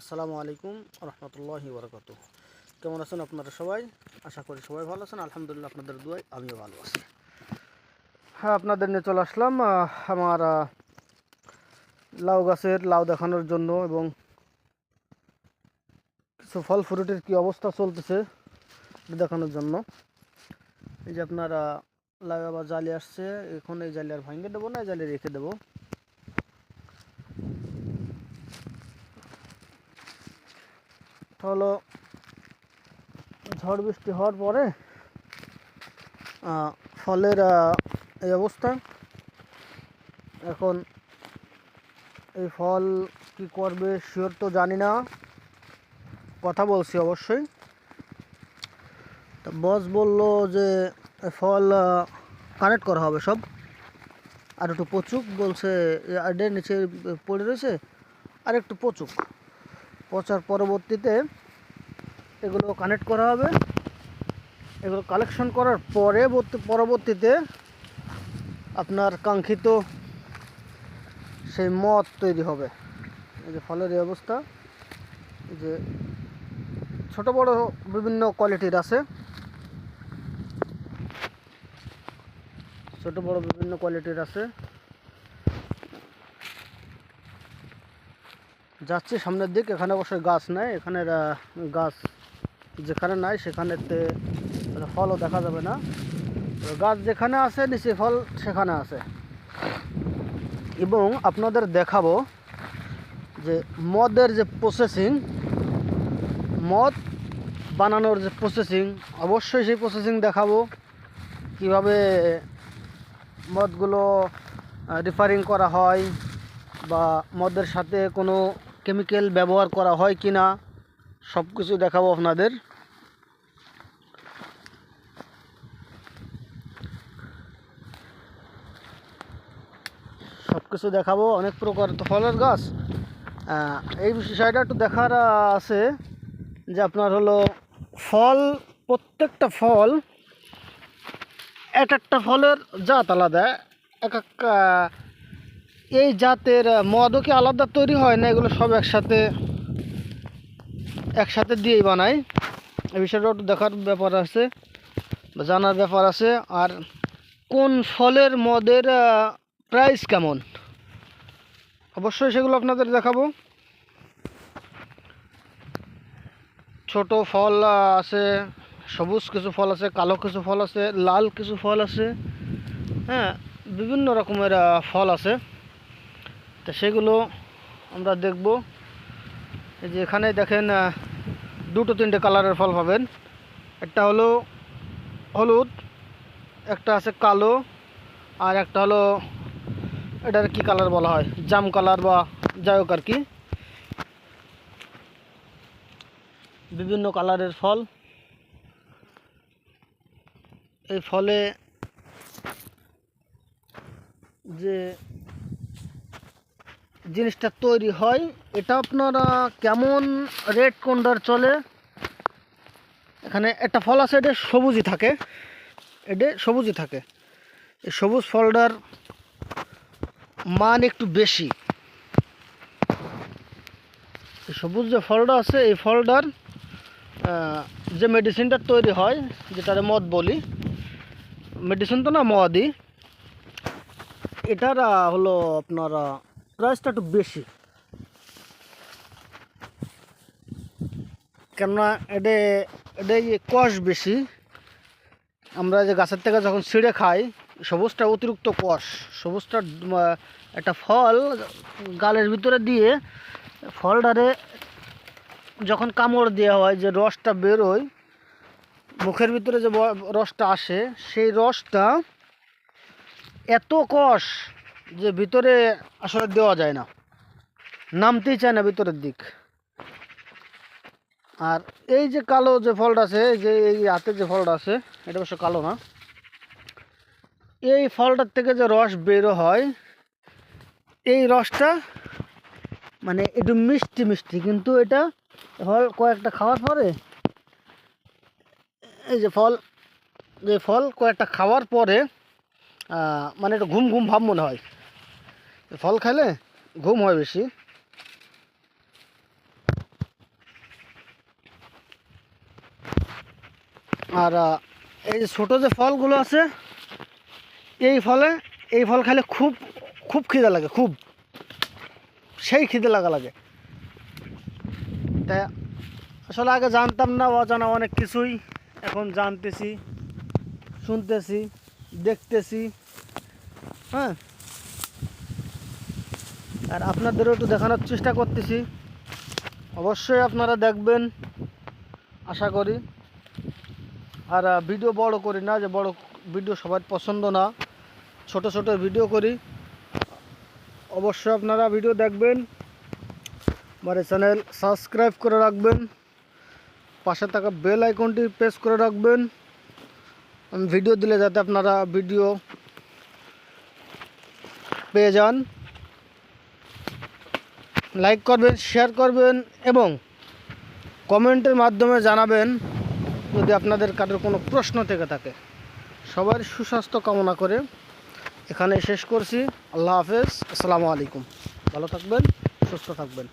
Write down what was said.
আসসালামু আলাইকুম রহমতুল্লাহি বরকত কেমন আছেন আপনারা সবাই? আশা করি সবাই ভালো আছেন। আলহামদুলিল্লাহ আপনাদের দুয়াই আমিও ভালো আছি। হ্যাঁ আপনাদের নিয়ে চলে আসলাম আমার লাউ গাছের লাউ দেখানোর জন্য এবং কিছু ফল ফ্রুটের কি অবস্থা চলতেছে দেখানোর জন্য। এই যে আপনারা লাউ আবার জালি আসছে। এখন এই জালি আর ভাঙে দেবো না জালি রেখে দেবো। হলো ঝড় বৃষ্টি হওয়ার পরে ফলের এই অবস্থা। এখন এই ফল কি করবে শিওর তো জানি না। কথা বলছি অবশ্যই। তা বস বলল যে ফল কানেক্ট করা হবে সব। আর একটু পচুক, বলছে এর নিচে পড়ে রয়েছে, আর একটু পচুক। পচার পরবর্তীতে এগুলো কানেক্ট করা হবে। এগুলো কালেকশন করার পরে পরবর্তীতে আপনার কাঙ্ক্ষিত সেই মদ তৈরি হবে। এই যে ফলের এই অবস্থা। যে ছোট, বড় বিভিন্ন কোয়ালিটির আছে। ছোট, বড় বিভিন্ন কোয়ালিটির আছে। যাচ্ছি সামনের দিক, এখানে অবশ্যই গাছ নাই, এখানে গাছ যেখানে নাই সেখানেতে ফলও দেখা যাবে না। গাছ যেখানে আছে, নিচে ফল সেখানে আছে। এবং আপনাদের দেখাবো যে মদের যে প্রসেসিং মদ বানানোর যে প্রসেসিং অবশ্যই সেই প্রসেসিং দেখাবো। কীভাবে মদগুলো রিফারিং করা হয় বা মদের সাথে কোনো কেমিক্যাল ব্যবহার করা হয় কি না সব কিছু দেখাবো আপনাদের। সব কিছু দেখাবো, অনেক প্রকার তো ফলের গাছ। এই বিষয়টা একটু দেখার আছে যে আপনার হলো ফল, প্রত্যেকটা ফল এক একটা ফলের জাত আলাদা, এক এক এই জাতের মদও কি আলাদা তৈরি হয় না? এগুলো সব একসাথে একসাথে দিয়েই বানায় এই বিষয়টা একটু দেখার ব্যাপার আছে জানার ব্যাপার আছে। আর কোন ফলের মদের প্রাইস কেমন? অবশ্যই সেগুলো আপনাদের দেখাবো। ছোট ফল আছে, সবুজ কিছু ফল আছে, কালো কিছু ফল আছে, লাল কিছু ফল আছে হ্যাঁ বিভিন্ন রকমের ফল আছে। তো সেগুলো আমরা দেখব। এই যে এখানে দেখেন দুটো তিনটে কালারের ফল পাবেন। একটা হলো হলুদ, একটা আছে কালো, আর একটা হলো, এটার কি কালার বলা হয়? জাম কালার বা যাই হোক আর কি। বিভিন্ন কালারের ফল। এই ফলে যে জিনিসটা তৈরি হয়। এটা আপনারা কেমন রেট কোনটার চলে? এখানে একটা ফল আছে, এটা সবুজই থাকে। এটা সবুজই থাকে। এই সবুজ ফলটার মান একটু বেশি। সবুজ যে ফলটা আছে, এই ফলটার যে মেডিসিনটা তৈরি হয়, যেটারে মদ বলি মেডিসিন তো না মদই, এটার হলো আপনার প্রাইসটা একটু বেশি। কেননা এটা এটা কষ বেশি। আমরা যে গাছের থেকে যখন ছিঁড়ে খাই, সবুজটা অতিরিক্ত কষ সবুজটা একটা ফল গালের ভিতরে দিয়ে ফলটারে যখন কামড় দেওয়া হয়, যে রসটা বেরোয়, মুখের ভিতরে যে রসটা আসে, সেই রসটা এত কষ যে ভিতরে আসলে দেওয়া যায় না। নামতেই চায় না ভিতরের দিক। আর এই যে কালো যে ফলটা আছে যে এই হাতে যে ফলটা আছে, এটা অবশ্য কালো না। এই ফলটার থেকে যে রস বেরো হয়, এই রসটা মানে একটু মিষ্টি মিষ্টি, কিন্তু এটা ফল কয়েকটা খাওয়ার পরে, এই যে ফল যে ফল কয়েকটা খাওয়ার পরে মানে একটু ঘুম ঘুম ভাব মনে হয়। ফল খাইলে ঘুম হয় বেশি। আর এই ছোটো যে ফলগুলো আছে, এই ফলে, এই ফল খাইলে খুব খুব খিদে লাগে, খুব। সেই খিদে লাগা লাগে। তাই আসলে আগে জানতাম না, অজানা অনেক কিছুই। এখন জানতেছি, শুনতেছি, দেখতেছি। হ্যাঁ? আর আপনাদেরও একটু দেখানোর চেষ্টা করতেছি। অবশ্যই আপনারা দেখবেন, আশা করি। আর ভিডিও বড় করি না, যে বড় ভিডিও সবার পছন্দ না। ছোট ছোট ভিডিও করি। অবশ্যই আপনারা ভিডিও দেখবেন। আমার চ্যানেল সাবস্ক্রাইব করে রাখবেন। পাশে থাকা বেল আইকনটি প্রেস করে রাখবেন। আমি ভিডিও দিলে যাতে আপনারা ভিডিও পেয়ে যান। লাইক করবেন, শেয়ার করবেন এবং কমেন্টের মাধ্যমে জানাবেন যদি আপনাদের কারোর কোনো প্রশ্ন থেকে থাকে। সবার সুস্বাস্থ্য কামনা করে এখানে শেষ করছি। আল্লাহ হাফেজ। আসসালামু আলাইকুম। ভালো থাকবেন, সুস্থ থাকবেন।